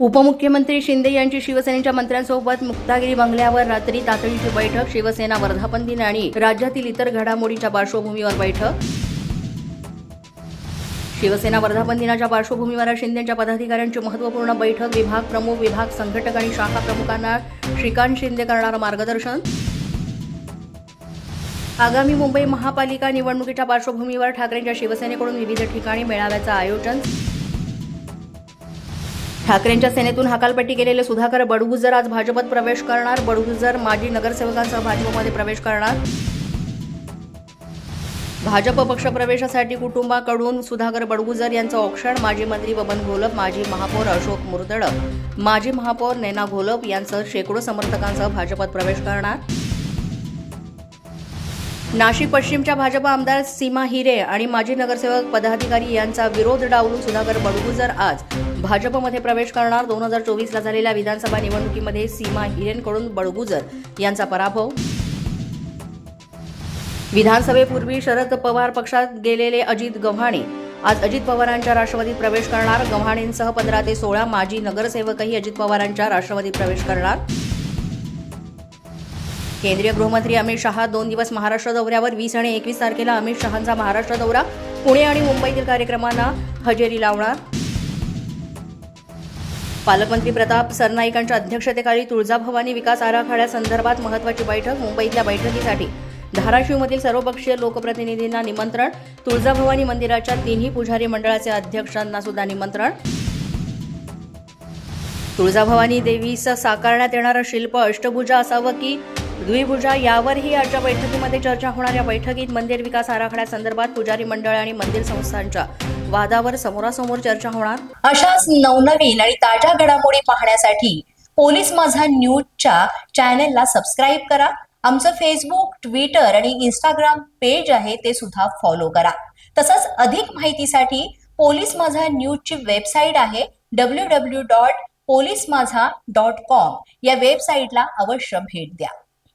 उपमुख्यमंत्री शिंदे यांची शिवसेनेच्या मंत्र्यांसोबत मुक्तागिरी बंगल्यावर रात्री तातडीची बैठक शिवसेना वर्धापन दिन आणि राज्यातील इतर घडामोडीच्या पार्श्वभूमीवर बैठक. शिवसेना वर्धापन दिनाच्या पार्श्वभूमीवर शिंदेच्या पदाधिकाऱ्यांची महत्त्वपूर्ण बैठक विभाग प्रमुख विभाग संघटक आणि शाखा प्रमुखांना श्रीकांत शिंदे करणारं मार्गदर्शन. आगामी मुंबई महापालिका निवडणुकीच्या पार्श्वभूमीवर ठाकरेंच्या शिवसेनेकडून विविध ठिकाणी मेळाव्याचं आयोजन. ठाकरेंच्या सेनेतून हकालपट्टी केलेले सुधाकर बडगुजर आज भाजपत प्रवेश करणार. बडगुजर माजी नगरसेवकांसह भाजपमध्ये प्रवेश करणार. भाजप पक्ष प्रवेशासाठी कुटुंबाकडून सुधाकर बडगुजर यांचं औक्षण. माजी मंत्री बबन घोलप माजी महापौर अशोक मुरतडक माजी महापौर नैना घोलप यांचं शेकडो समर्थकांसह भाजपत प्रवेश करणार. नाशिक पश्चिमच्या भाजप आमदार सीमा हिरे आणि माजी नगरसेवक पदाधिकारी यांचा विरोध डावलून सुधाकर बडगुजर आज भाजपमध्ये प्रवेश करणार. दोन हजार चोवीसला झालेल्या विधानसभा निवडणुकीमध्ये सीमा हिरेनकडून बडगुजर यांचा पराभव. विधानसभेपूर्वी शरद पवार पक्षात गेलेले अजित गव्हाणे. आज अजित पवारांच्या राष्ट्रवादीत प्रवेश करणार. गव्हाणेंसह पंधरा ते सोळा माजी नगरसेवकही अजित पवारांच्या राष्ट्रवादीत प्रवेश करणार. केंद्रीय गृहमंत्री अमित शहा दोन दिवस महाराष्ट्र दौऱ्यावर. वीस आणि एकवीस तारखेला अमित शहांचा महाराष्ट्र दौरा. पुणे आणि मुंबईतील कार्यक्रमांना हजेरी लावणार. पालकमंत्री प्रताप सरनाईकांच्या अध्यक्षतेखाली तुळजाभवानी विकास आराखड्यासंदर्भात महत्वाची बैठक मुंबईतल्या बैठकीसाठी. धाराशिवमधील सर्वपक्षीय लोकप्रतिनिधींना निमंत्रण तुळजाभवानी मंदिराच्या तिन्ही पुजारी मंडळाचे अध्यक्षांना सुद्धा निमंत्रण. तुळजाभवानी देवीस साकारण्यात येणारं शिल्प अष्टभुजा असावं की द्विभुजा यावरही आजच्या बैठकीमध्ये चर्चा होणार. या बैठकीत मंदिर विकास आराखड्यासंदर्भात पुजारी मंडळ आणि मंदिर संस्थांच्या वादावर समोरासमोर चर्चा होणार. अशाच नवनवीन आणि ताज्या घडामोडी पाहण्यासाठी पोलीस माझा न्यूजच्या चॅनेलला सबस्क्राईब करा. आमचं फेसबुक ट्विटर आणि इंस्टाग्राम पेज आहे ते सुद्धा फॉलो करा. तसंच अधिक माहितीसाठी पोलीस माझा न्यूजची वेबसाईट आहे W W dot police Majha dot com. या वेबसाईटला अवश्य भेट द्या.